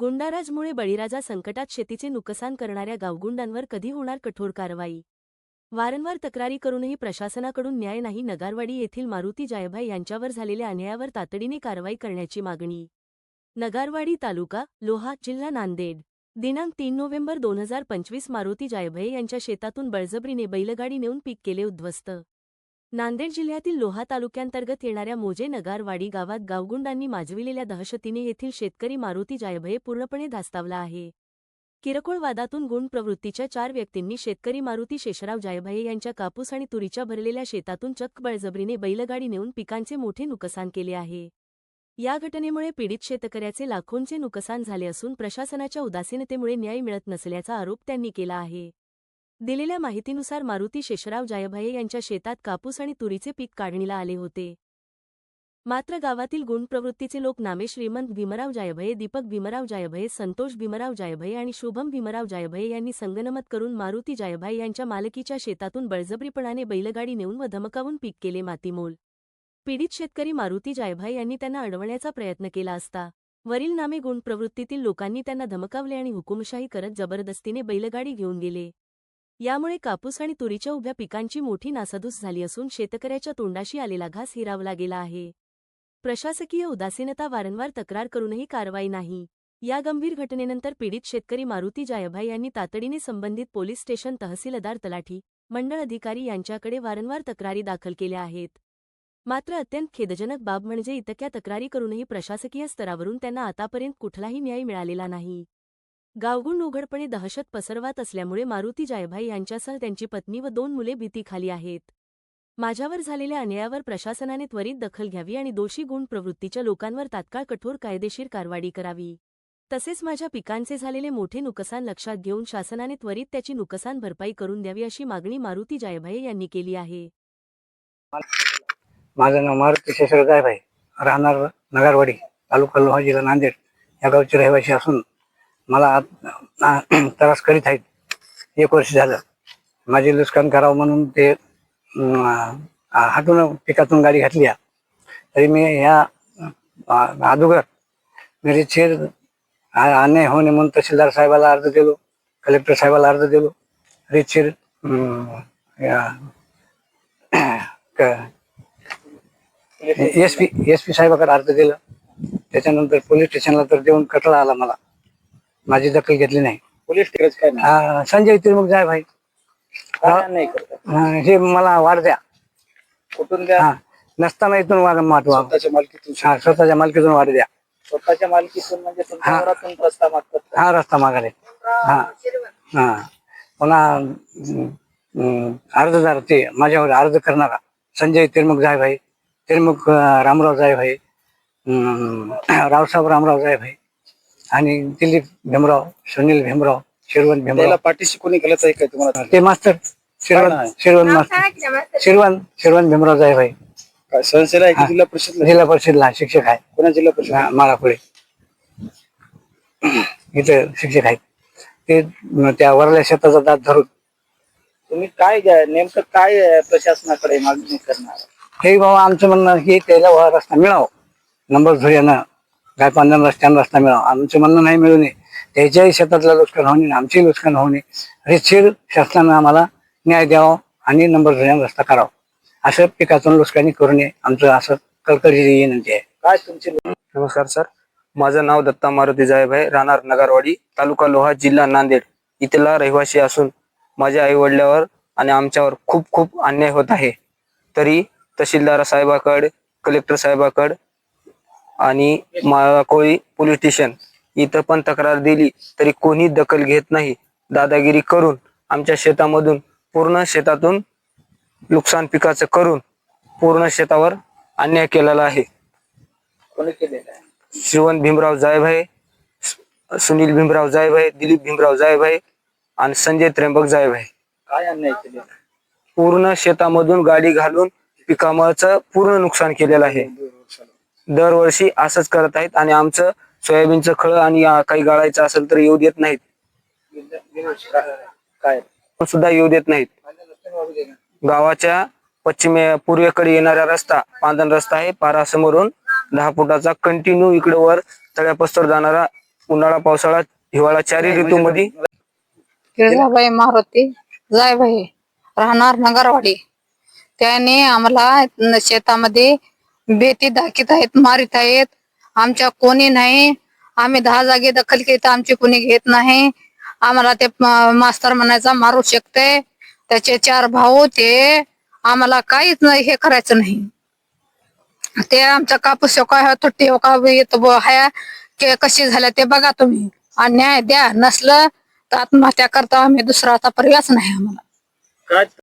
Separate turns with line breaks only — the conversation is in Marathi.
गुंडाराजमुळे बळीराजा संकटात शेतीचे नुकसान करणाऱ्या गावगुंडांवर कधी होणार कठोर कारवाई? वारंवार तक्रारी करूनही प्रशासनाकडून न्याय नाही नगारवाडी येथील मारुती जायभाई यांच्यावर झालेल्या अन्यायावर तातडीने कारवाई करण्याची मागणी. नगारवाडी तालुका लोहा जिल्हा नांदेड. दिनांक तीन नोव्हेंबर दोन हजार पंचवीस मारुती जायभाई यांच्या शेतातून बळजबरीने बैलगाडी नेऊन पीक केले उद्ध्वस्त. नांदेड जिल्ह्यातील लोहा तालुक्यांतर्गत येणाऱ्या मोजे नगारवाडी गावात गावगुंडांनी माजविलेल्या दहशतीने येथील शेतकरी मारुती जायभये पूर्णपणे धास्तावला आहे. किरकोळ वादातून गुण प्रवृत्तीच्या चार व्यक्तींनी शेतकरी मारुती शेषराव जायभये यांच्या कापूस आणि तुरीच्या भरलेल्या शेतातून चक्क बळजबरीने बैलगाडी नेऊन पिकांचे मोठे नुकसान केले आहे. या घटनेमुळे पीडित शेतकऱ्याचे लाखोंचे नुकसान झाले असून प्रशासनाच्या उदासीनतेमुळे न्याय मिळत नसल्याचा आरोप त्यांनी केला आहे. दिलेल्या माहितीनुसार मारुती शेषराव जायभाये यांच्या शेतात कापूस आणि तुरीचे पीक काढणीला आले होते. मात्र गावातील गुणप्रवृत्तीचे लोक नामे श्रीमंत भीमराव जायभये दीपक भीमराव जायभये संतोष भीमराव जायभये आणि शुभम भीमराव जायभये यांनी संगनमत करून मारुती जायभाई यांच्या मालकीच्या शेतातून बळजबरीपणाने बैलगाडी नेऊन व धमकावून पीक केले मातीमोल. पीडित शेतकरी मारुती जायभाई यांनी त्यांना अडवण्याचा प्रयत्न केला असता वरील नामे गुण प्रवृत्तीतील लोकांनी त्यांना धमकावले आणि हुकुमशाही करत जबरदस्तीने बैलगाडी घेऊन गेले. यामुळे कापूस आणि तुरीच्या उभ्या पिकांची मोठी नासाधूस झाली असून शेतकऱ्याच्या तोंडाशी आलेला घास हिरावला गेला आहे. प्रशासकीय उदासीनता वारंवार तक्रार करूनही कारवाई नाही. या गंभीर घटनेनंतर पीडित शेतकरी मारुती जायभाई यांनी तातडीने संबंधित पोलीस स्टेशन तहसीलदार तलाठी मंडळ अधिकारी यांच्याकडे वारंवार तक्रारी दाखल केल्या आहेत. मात्र अत्यंत खेदजनक बाब म्हणजे इतक्या तक्रारी करूनही प्रशासकीय स्तरावरून त्यांना आतापर्यंत कुठलाही न्याय मिळालेला नाही. गावगुण उघडपणे दहशत पसरवात असल्यामुळे मारुती जायभाई यांच्यासह त्यांची पत्नी व दोन मुले भीतीखाली आहेत. माझ्यावर झालेल्या अन्यायावर प्रशासनाने त्वरित दखल घ्यावी आणि दोषी गुण प्रवृत्तीच्या लोकांवर तात्काळ कठोर कायदेशीर कारवाई करावी. तसेच माझ्या पिकांचे झालेले मोठे नुकसान लक्षात घेऊन शासनाने त्वरित त्याची नुकसान भरपाई करून द्यावी अशी मागणी मारुती जायभाये यांनी केली आहे.
माझं नाव मारुती शेषराव जायभाई राहणार नगारवाडी तालुका लोहा जिल्हा नांदेड या गावचे रहिवासी असून मला आत- त्रास करीत आहेत. एक वर्ष झालं. माझे नुकसान करावं म्हणून ते हातून पिकातून गाडी घातली तरी मी ह्या अदुगर अगोदर मी रितशीर आ- अन्याय होणे म्हणून तहसीलदार साहेबाला अर्ज दिलो कलेक्टर साहेबाला अर्ज दिलो. रितशीर एस पी एस पी साहेबाकडे अर्ज दिलं. त्याच्यानंतर पोलीस स्टेशनला तर देऊन कटळा आला मला. माझी दखल घेतली नाही.
पोलीस काय नाही?
संजय तिरुमुख जाय भाई.
काय नाही करत.
हे मला वाढ द्या.
कुठून द्या?
हा नसताना इथून वाढ मातवा
स्वतःच्या मालकीतून.
हा स्वतःच्या मालकीतून वाढ द्या.
स्वतःच्या मालकीतून म्हणजे तुमच्या
हा.
घरातून रस्ता मागतात का?
हा रस्ता मागाले हा. हा. पुन्हा अं, अं, अर्जदार ते माझ्यावर अर्ज करणारा. संजय तिरमुख जाय भाई. तिरमुख अं, रामराव जाय भाई. अं, रावसाहेब रामराव जाय भाई. आणि दिलीप भीमराव सुनील भीमराव शिरवण
त्याला
भीमराव
पाठीशी कोणी आहे काय तुम्हाला
ते मास्तर शिरवण? शिरवण मास्तर. शिरवण शिरवण भीमराव जाय भाई.
काय आहे की. जिल्हा परिषद
जिल्हा परिषदला शिक्षक आहे.
कोणा जिल्हा परिषद?
माळापुढे इथे शिक्षक आहेत. ते त्या वरल्या शेताचा दात धरून.
तुम्ही काय घ्या- नेमकं काय अं, प्रशासनाकडे मागणी करणार?
हे बाबा आमचं म्हणणं की त्याला वा रस्ता मिळावं. नंबर धुऱ्यानं काय पांढऱ्या रस्त्यानं रस्ता मिळावा आमचं म्हणणं नाही मिळू नये त्याच्याही शेतातलं नुकसान होऊ नये आमचेही नुकसान होऊ नये रितशीर शासनानं आम्हाला न्याय द्यावा आणि नंबर धुऱ्यानं रस्ता करावा असं पिकातून नुकसानी करू नये आमचं असं कळकळी विनंती आहे.
काय तुमची
नमस्कार सर. माझं नाव दत्ता मारुती जायभाई राहणार नगरवाडी तालुका लोहा जिल्हा नांदेड. इथला रहिवासी असून माझ्या आईवडिलावर आणि आमच्यावर खूप खूप अन्याय होत आहे. तरी तहसीलदार साहेबाकड कलेक्टर साहेबाकड आणि माळाकोळी पोलीस स्टेशन इथं पण तक्रार दिली तरी कोणी दखल घेत नाही. दादागिरी करून आमच्या शेतामधून पूर्ण शेतातून नुकसान पिकाचं करून पूर्ण शेतावर अन्याय केलेला आहे.
कोणी केलेलं आहे?
श्रीवंत भीमराव जायभाई सुनील भीमराव जायभाई दिलीप भीमराव जायभाई आणि संजय त्र्यंबक जायभाई
काय अन्याय केले
पूर्ण शेतामधून गाडी घालून पिकामाचं पूर्ण नुकसान केलेलं आहे. दरवर्षी असंच करत आहेत आणि आमचं सोयाबीनचं खळ आणि काही गाळायचं असेल तर येऊ देत नाहीत.
काय?
पण सुद्धा येऊ देत नाहीत. गावाच्या पश्चिमे पूर्वेकडे येणारा रस्ता पांदन रस्ता आहे. पारासमोरून दहा फुटाचा कंटिन्यू इकडे वर तळ्यापस्तर जाणारा उन्हाळा पावसाळा हिवाळा चारही ऋतूमध्ये.
गिरजाबाई मारुती जायबाई राहणार नगरवाडी. त्याने आम्हाला शेतामध्ये बेटी दाखीत आहेत मारित आहेत. आमच्या कोणी नाही. आम्ही दहा जागी दखल केली तर आमची कोणी घेत नाही. आम्हाला ते मास्तर म्हणायचा मारू शकते. त्याचे चार भाऊ ते आम्हाला काहीच नाही हे करायचं नाही. ते आमचा कापूस काय तुट्टी का हो येतो हाया के कशी झाल्या ते बघा तुम्ही. आणि न्याय द्या नसलं तर आत्महत्या करता आम्ही दुसरा आता पर्यायच नाही आम्हाला.